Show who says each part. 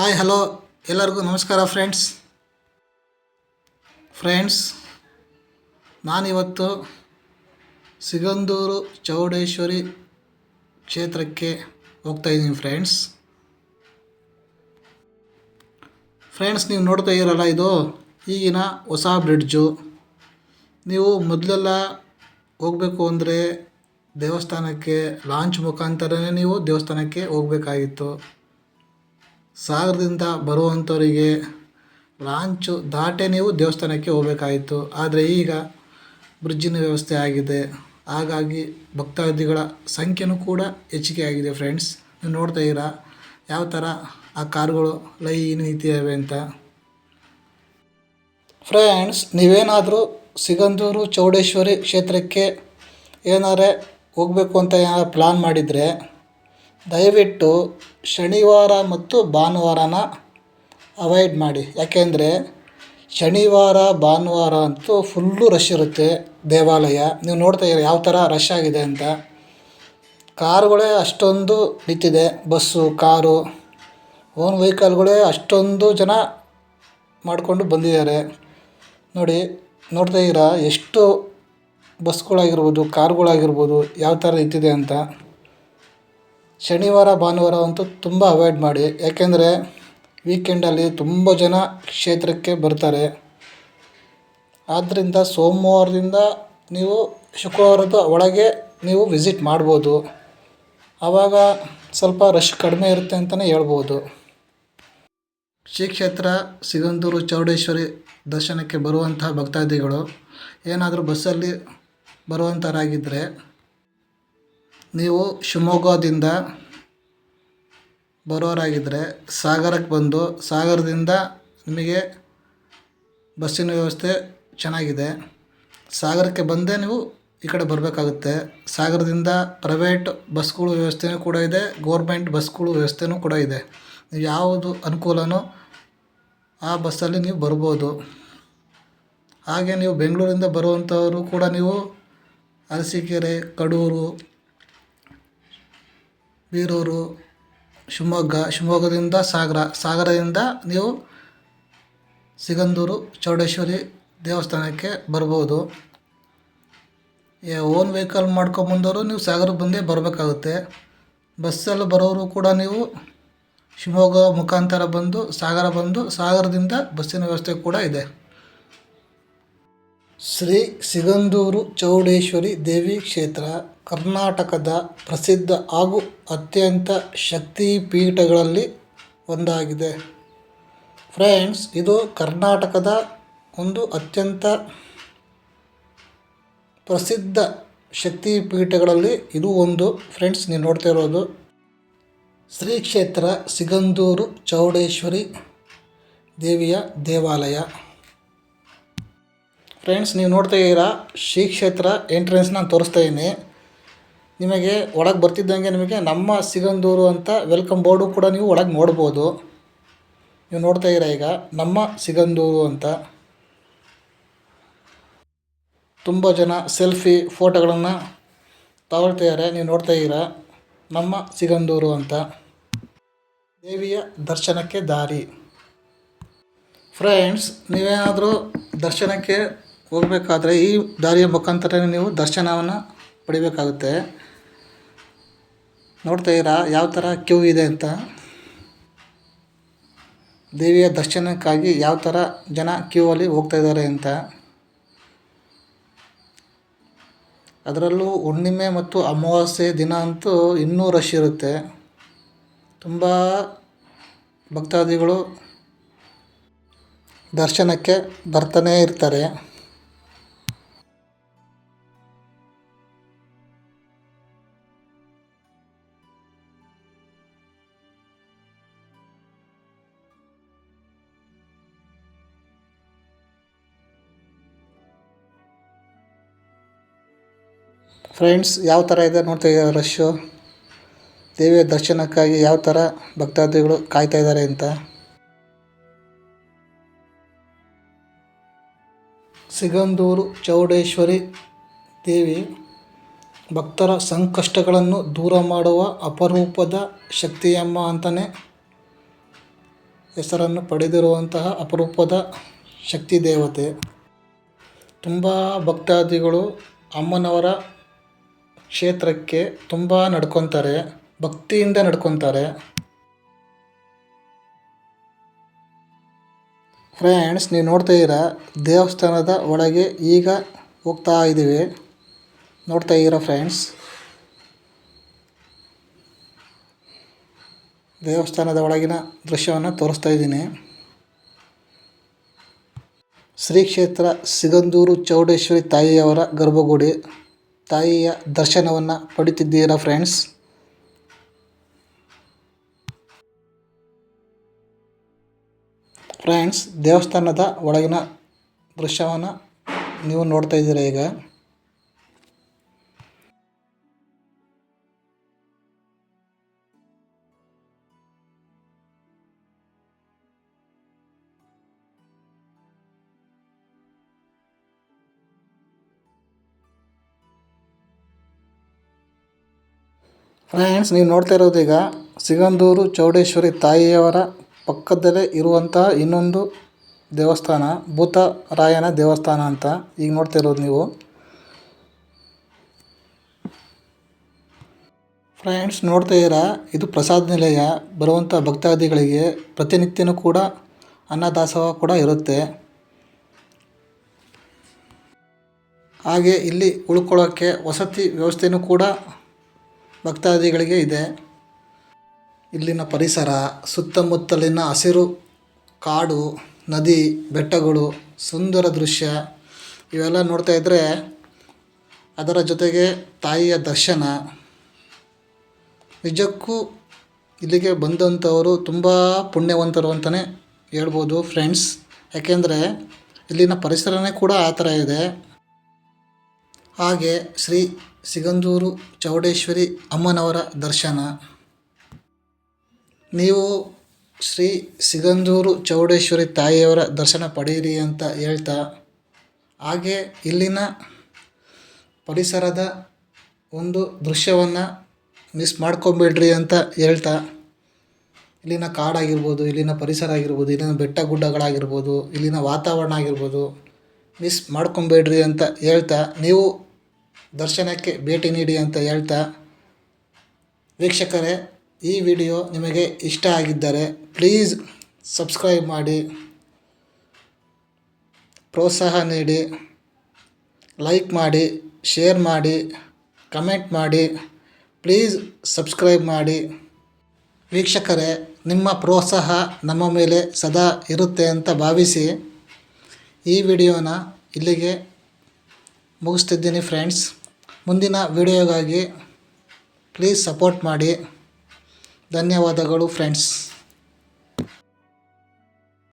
Speaker 1: Hi, hello. ಎಲ್ಲರಿಗೂ ನಮಸ್ಕಾರ friends friends ನಾನಿವತ್ತು ಸಿಗಂದೂರು ಚೌಡೇಶ್ವರಿ ಕ್ಷೇತ್ರಕ್ಕೆ ಹೋಗ್ತಾ ಇದ್ದೀನಿ ಫ್ರೆಂಡ್ಸ್ ಫ್ರೆಂಡ್ಸ್ ನೀವು ನೋಡ್ತಾ ಇರಲ್ಲ ಇದು ಈಗಿನ ಹೊಸ ಬ್ರಿಡ್ಜು ನೀವು ಮೊದಲೆಲ್ಲ ಹೋಗಬೇಕು ಅಂದರೆ ದೇವಸ್ಥಾನಕ್ಕೆ ಲಾಂಚ್ ಮುಖಾಂತರನೇ ನೀವು ದೇವಸ್ಥಾನಕ್ಕೆ ಹೋಗಬೇಕಾಗಿತ್ತು. ಸಾಗರದಿಂದ ಬರುವಂಥವರಿಗೆ ಲಾಂಚು ದಾಟೇ ನೀವು ದೇವಸ್ಥಾನಕ್ಕೆ ಹೋಗಬೇಕಾಗಿತ್ತು ಆದರೆ ಈಗ ಬ್ರಿಡ್ಜಿನ ವ್ಯವಸ್ಥೆ ಆಗಿದೆ. ಹಾಗಾಗಿ ಭಕ್ತಾದಿಗಳ ಸಂಖ್ಯೆನೂ ಕೂಡ ಹೆಚ್ಚಿಗೆ ಆಗಿದೆ ಫ್ರೆಂಡ್ಸ್ ನೀವು ನೋಡ್ತಾ ಇದ್ದೀರಾ? ಯಾವ ಥರ ಆ ಕಾರುಗಳು ಲೈನ್ ನಿಂತಿದ್ದಾವೆ ಅಂತ. ಫ್ರೆಂಡ್ಸ್ ನೀವೇನಾದರೂ ಸಿಗಂದೂರು ಚೌಡೇಶ್ವರಿ ಕ್ಷೇತ್ರಕ್ಕೆ ಏನಾರೇ ಹೋಗಬೇಕು ಅಂತ ಏನಾದ್ರು ಪ್ಲ್ಯಾನ್ ಮಾಡಿದರೆ ದಯವಿಟ್ಟು ಶನಿವಾರ ಮತ್ತು ಭಾನುವಾರನ ಅವಾಯ್ಡ್ ಮಾಡಿ. ಯಾಕೆಂದರೆ ಶನಿವಾರ, ಭಾನುವಾರ ಅಂತೂ ಫುಲ್ಲು ರಶ್ ಇರುತ್ತೆ ದೇವಾಲಯ. ನೀವು ನೋಡ್ತಾ ಇದ್ದೀರ ಯಾವ ಥರ ರಶ್ ಆಗಿದೆ ಅಂತ? ಕಾರುಗಳೇ ಅಷ್ಟೊಂದು ನಿಂತಿದೆ. ಬಸ್ಸು, ಕಾರು ಓನ್ ವೆಹಿಕಲ್ಗಳೇ ಅಷ್ಟೊಂದು ಜನ ಮಾಡಿಕೊಂಡು ಬಂದಿದ್ದಾರೆ. ನೋಡಿ, ನೋಡ್ತಾ ಇದ್ದೀರಾ ಎಷ್ಟು ಬಸ್ಗಳಾಗಿರ್ಬೋದು, ಕಾರುಗಳಾಗಿರ್ಬೋದು, ಯಾವ ಥರ ನಿಂತಿದೆ ಅಂತ? ಶನಿವಾರ, ಭಾನುವಾರ ಅಂತೂ ತುಂಬ ಅವಾಯ್ಡ್ ಮಾಡಿ. ಯಾಕೆಂದರೆ ವೀಕೆಂಡಲ್ಲಿ ತುಂಬ ಜನ ಕ್ಷೇತ್ರಕ್ಕೆ ಬರ್ತಾರೆ. ಆದ್ದರಿಂದ ಸೋಮವಾರದಿಂದ ನೀವು ಶುಕ್ರವಾರದ ಒಳಗೆ ನೀವು ವಿಸಿಟ್ ಮಾಡ್ಬೋದು. ಆವಾಗ ಸ್ವಲ್ಪ ರಶ್ ಕಡಿಮೆ ಇರುತ್ತೆ ಅಂತಲೇ ಹೇಳ್ಬೋದು. ಶ್ರೀ ಕ್ಷೇತ್ರ, ಸಿಗಂದೂರು, ಚೌಡೇಶ್ವರಿ ದರ್ಶನಕ್ಕೆ ಬರುವಂತಹ ಭಕ್ತಾದಿಗಳು ಏನಾದರೂ ಬಸ್ಸಲ್ಲಿ ಬರುವಂಥವರಾಗಿದ್ದರೆ ನೀವು ಶಿವಮೊಗ್ಗದಿಂದ ಬರೋರಾಗಿದ್ದರೆ ಸಾಗರಕ್ಕೆ ಬಂದು ಸಾಗರದಿಂದ ನಿಮಗೆ ಬಸ್ಸಿನ ವ್ಯವಸ್ಥೆ ಚೆನ್ನಾಗಿದೆ. ಸಾಗರಕ್ಕೆ ಬಂದೇ ನೀವು ಈ ಕಡೆ ಬರಬೇಕಾಗುತ್ತೆ. ಸಾಗರದಿಂದ ಪ್ರೈವೇಟ್ ಬಸ್ಗಳು ವ್ಯವಸ್ಥೆನೂ ಕೂಡ ಇದೆ ಗೋರ್ಮೆಂಟ್ ಬಸ್ಗಳು ವ್ಯವಸ್ಥೆನೂ ಕೂಡ ಇದೆ. ನೀವು ಯಾವುದು ಅನುಕೂಲನೋ ಆ ಬಸ್ಸಲ್ಲಿ ನೀವು ಬರ್ಬೋದು. ಹಾಗೆ ನೀವು ಬೆಂಗಳೂರಿಂದ ಬರುವಂಥವರು ಕೂಡ ನೀವು ಅರಸೀಕೆರೆ, ಕಡೂರು ಬೀರೂರು, ಶಿವಮೊಗ್ಗ, ಶಿವಮೊಗ್ಗದಿಂದ ಸಾಗರ, ಸಾಗರದಿಂದ ನೀವು ಸಿಗಂದೂರು, ಚೌಡೇಶ್ವರಿ ದೇವಸ್ಥಾನಕ್ಕೆ ಬರ್ಬೋದು. ಓನ್ ವೆಹಿಕಲ್ ಮಾಡ್ಕೊಂಬಂದವರು ನೀವು ಸಾಗರಕ್ಕೆ ಬಂದೇ ಬರಬೇಕಾಗುತ್ತೆ. ಬಸ್ಸಲ್ಲಿ ಬರೋರು ಕೂಡ ನೀವು ಶಿವಮೊಗ್ಗ ಮುಖಾಂತರ ಬಂದು, ಸಾಗರ ಬಂದು, ಸಾಗರದಿಂದ ಬಸ್ಸಿನ ವ್ಯವಸ್ಥೆ ಕೂಡ ಇದೆ. ಶ್ರೀ ಸಿಗಂದೂರು ಚೌಡೇಶ್ವರಿ ದೇವಿ ಕ್ಷೇತ್ರ ಕರ್ನಾಟಕದ ಪ್ರಸಿದ್ಧ ಹಾಗೂ ಅತ್ಯಂತ ಶಕ್ತಿಪೀಠಗಳಲ್ಲಿ ಒಂದಾಗಿದೆ. ಫ್ರೆಂಡ್ಸ್, ಇದು ಕರ್ನಾಟಕದ ಒಂದು ಅತ್ಯಂತ ಪ್ರಸಿದ್ಧ ಶಕ್ತಿಪೀಠಗಳಲ್ಲಿ ಇದು ಒಂದು. ಫ್ರೆಂಡ್ಸ್, ನೀವು ನೋಡ್ತಾ ಇರೋದು ಶ್ರೀ ಕ್ಷೇತ್ರ ಸಿಗಂದೂರು ಚೌಡೇಶ್ವರಿ ದೇವಿಯ ದೇವಾಲಯ. ಫ್ರೆಂಡ್ಸ್ ನೀವು ನೋಡ್ತಾ ಇದ್ದೀರಾ? ಶ್ರೀ ಕ್ಷೇತ್ರ ಎಂಟ್ರೆನ್ಸ್ ನಾನು ತೋರಿಸ್ತಾ ಇದ್ದೀನಿ ನಿಮಗೆ ಒಳಗೆ ಬರ್ತಿದ್ದಂಗೆ ನಿಮಗೆ ನಮ್ಮ ಸಿಗಂದೂರು ಅಂತ ವೆಲ್ಕಮ್ ಬೋರ್ಡು ಕೂಡ ನೀವು ಒಳಗೆ ನೋಡ್ಬೋದು. ನೀವು ನೋಡ್ತಾ ಇದ್ದೀರಾ ಈಗ? ನಮ್ಮ ಸಿಗಂದೂರು ಅಂತ. ತುಂಬ ಜನ ಸೆಲ್ಫಿ ಫೋಟೋಗಳನ್ನು ತಗೊಳ್ತಾ ಇದ್ದಾರೆ ನೀವು ನೋಡ್ತಾ ಇದ್ದೀರಾ? ನಮ್ಮ ಸಿಗಂದೂರು ಅಂತ. ದೇವಿಯ ದರ್ಶನಕ್ಕೆ ದಾರಿ. ಫ್ರೆಂಡ್ಸ್ ನೀವೇನಾದರೂ ದರ್ಶನಕ್ಕೆ ಹೋಗಬೇಕಾದ್ರೆ ಈ ದಾರಿಯ ಮುಖಾಂತರ ನೀವು ದರ್ಶನವನ್ನು ಪಡಿಬೇಕಾಗುತ್ತೆ. ನೋಡ್ತಾ ಇದ್ದೀರಾ ಯಾವ ಥರ ಕ್ಯೂ ಇದೆ ಅಂತ? ದೇವಿಯ ದರ್ಶನಕ್ಕಾಗಿ ಯಾವ ಥರ ಜನ ಕ್ಯೂ ಅಲ್ಲಿ ಹೋಗ್ತಾ ಇದ್ದಾರೆ ಅಂತ? ಅದರಲ್ಲೂ ಹುಣ್ಣಿಮೆ ಮತ್ತು ಅಮಾವಾಸ್ಯೆ ದಿನ ಅಂತೂ ಇನ್ನೂ ರಶ್ ಇರುತ್ತೆ. ತುಂಬ ಭಕ್ತಾದಿಗಳು ದರ್ಶನಕ್ಕೆ ಬರ್ತಾನೇ ಇರ್ತಾರೆ. ಫ್ರೆಂಡ್ಸ್ ಯಾವ ಥರ ಇದೆ ನೋಡ್ತಾ ಇದ್ದಾರೆ ರಶ್ಶು ದೇವಿಯ ದರ್ಶನಕ್ಕಾಗಿ ಯಾವ ಥರ ಭಕ್ತಾದಿಗಳು ಕಾಯ್ತಾ ಇದ್ದಾರೆ ಅಂತ? ಸಿಗಂದೂರು ಚೌಡೇಶ್ವರಿ ದೇವಿ ಭಕ್ತರ ಸಂಕಷ್ಟಗಳನ್ನು ದೂರ ಮಾಡುವ ಅಪರೂಪದ ಶಕ್ತಿಯಮ್ಮ ಅಂತಲೇ ಹೆಸರನ್ನು ಪಡೆದಿರುವಂತಹ ಅಪರೂಪದ ಶಕ್ತಿ ದೇವತೆ. ತುಂಬ ಭಕ್ತಾದಿಗಳು ಅಮ್ಮನವರ ಕ್ಷೇತ್ರಕ್ಕೆ ತುಂಬ ನಡ್ಕೊತಾರೆ, ಭಕ್ತಿಯಿಂದ ನಡ್ಕೊತಾರೆ. ಫ್ರೆಂಡ್ಸ್ ನೀವು ನೋಡ್ತಾ ಇದ್ದೀರ? ದೇವಸ್ಥಾನದ ಒಳಗೆ ಈಗ ಹೋಗ್ತಾ ಇದ್ದೀವಿ. ನೋಡ್ತಾ ಇದ್ದೀರ ಫ್ರೆಂಡ್ಸ್ ದೇವಸ್ಥಾನದ ಒಳಗಿನ ದೃಶ್ಯವನ್ನು ತೋರಿಸ್ತಾ ಇದ್ದೀನಿ. ಶ್ರೀ ಕ್ಷೇತ್ರ ಸಿಗಂದೂರು ಚೌಡೇಶ್ವರಿ ತಾಯಿಯವರ ಗರ್ಭಗುಡಿ. ತಾಯಿಯ ದರ್ಶನವನ್ನು ಪಡಿತಿದ್ದೀರಾ ಫ್ರೆಂಡ್ಸ್ ಫ್ರೆಂಡ್ಸ್ ದೇವಸ್ಥಾನದ ಒಳಗಿನ ದೃಶ್ಯವನ್ನು ನೀವು ನೋಡ್ತಾ ಇದ್ದೀರಾ ಈಗ? ಫ್ರೆಂಡ್ಸ್, ನೀವು ನೋಡ್ತಾ ಇರೋದು ಈಗ ಸಿಗಂದೂರು ಚೌಡೇಶ್ವರಿ ತಾಯಿಯವರ ಪಕ್ಕದಲ್ಲೇ ಇರುವಂತಹ ಇನ್ನೊಂದು ದೇವಸ್ಥಾನ, ಭೂತರಾಯನ ದೇವಸ್ಥಾನ ಅಂತ ಈಗ ನೋಡ್ತಾ ಇರೋದು ನೀವು. ಫ್ರೆಂಡ್ಸ್, ನೋಡ್ತಾ ಇರ ಇದು ಪ್ರಸಾದ ನಿಲಯ. ಬರುವಂಥ ಭಕ್ತಾದಿಗಳಿಗೆ ಪ್ರತಿನಿತ್ಯನೂ ಕೂಡ ಅನ್ನದಾಸೋಹ ಕೂಡ ಇರುತ್ತೆ. ಹಾಗೆ ಇಲ್ಲಿ ಉಳ್ಕೊಳ್ಳೋಕ್ಕೆ ವಸತಿ ವ್ಯವಸ್ಥೆಯೂ ಕೂಡ ಭಕ್ತಾದಿಗಳಿಗೆ ಇದೆ. ಇಲ್ಲಿನ ಪರಿಸರ, ಸುತ್ತಮುತ್ತಲಿನ ಹಸಿರು ಕಾಡು, ನದಿ, ಬೆಟ್ಟಗಳು, ಸುಂದರ ದೃಶ್ಯ, ಇವೆಲ್ಲ ನೋಡ್ತಾ ಇದ್ದರೆ ಅದರ ಜೊತೆಗೆ ತಾಯಿಯ ದರ್ಶನ. ನಿಜಕ್ಕೂ ಇಲ್ಲಿಗೆ ಬಂದಂಥವರು ತುಂಬ ಪುಣ್ಯವಂತರು ಅಂತಲೇ ಹೇಳ್ಬೋದು ಫ್ರೆಂಡ್ಸ್ ಯಾಕೆಂದರೆ ಇಲ್ಲಿನ ಪರಿಸರನೇ ಕೂಡ ಆ ಥರ ಇದೆ. ಹಾಗೆ ಶ್ರೀ ಸಿಗಂದೂರು ಚೌಡೇಶ್ವರಿ ಅಮ್ಮನವರ ದರ್ಶನ. ನೀವು ಶ್ರೀ ಸಿಗಂದೂರು ಚೌಡೇಶ್ವರಿ ತಾಯಿಯವರ ದರ್ಶನ ಪಡೆಯಿರಿ ಅಂತ ಹೇಳ್ತಾ, ಹಾಗೆ ಇಲ್ಲಿನ ಪರಿಸರದ ಒಂದು ದೃಶ್ಯವನ್ನು ಮಿಸ್ ಮಾಡ್ಕೊಬೇಡ್ರಿ ಅಂತ ಹೇಳ್ತಾ, ಇಲ್ಲಿನ ಕಾಡಾಗಿರ್ಬೋದು, ಇಲ್ಲಿನ ಪರಿಸರ ಆಗಿರ್ಬೋದು, ಇಲ್ಲಿನ ಬೆಟ್ಟ ಗುಡ್ಡಗಳಾಗಿರ್ಬೋದು, ಇಲ್ಲಿನ ವಾತಾವರಣ ಆಗಿರ್ಬೋದು ಮಿಸ್ ಮಾಡ್ಕೊಬೇಡ್ರಿ ಅಂತ ಹೇಳ್ತಾ, ನೀವು ದರ್ಶನಕ್ಕೆ ಭೇಟಿ ನೀಡಿ ಅಂತ ಹೇಳ್ತಾ, ವೀಕ್ಷಕರೇ, ಈ ವಿಡಿಯೋ ನಿಮಗೆ ಇಷ್ಟ ಆಗಿದ್ದರೆ ಪ್ಲೀಸ್ ಸಬ್ಸ್ಕ್ರೈಬ್ ಮಾಡಿ, ಪ್ರೋತ್ಸಾಹ ನೀಡಿ, ಲೈಕ್ ಮಾಡಿ, ಶೇರ್ ಮಾಡಿ, ಕಮೆಂಟ್ ಮಾಡಿ, ಪ್ಲೀಸ್ ಸಬ್ಸ್ಕ್ರೈಬ್ ಮಾಡಿ. ವೀಕ್ಷಕರೇ, ನಿಮ್ಮ ಪ್ರೋತ್ಸಾಹ ನಮ್ಮ ಮೇಲೆ ಸದಾ ಇರುತ್ತೆ ಅಂತ ಭಾವಿಸಿ ಈ ವಿಡಿಯೋನ ಇಲ್ಲಿಗೆ ಮುಗಿಸ್ತಿದ್ದೀನಿ ಫ್ರೆಂಡ್ಸ್ ಮುಂದಿನ ವಿಡಿಯೋಗಾಗಿ ಪ್ಲೀಸ್ ಸಪೋರ್ಟ್ ಮಾಡಿ. ಧನ್ಯವಾದಗಳು ಫ್ರೆಂಡ್ಸ್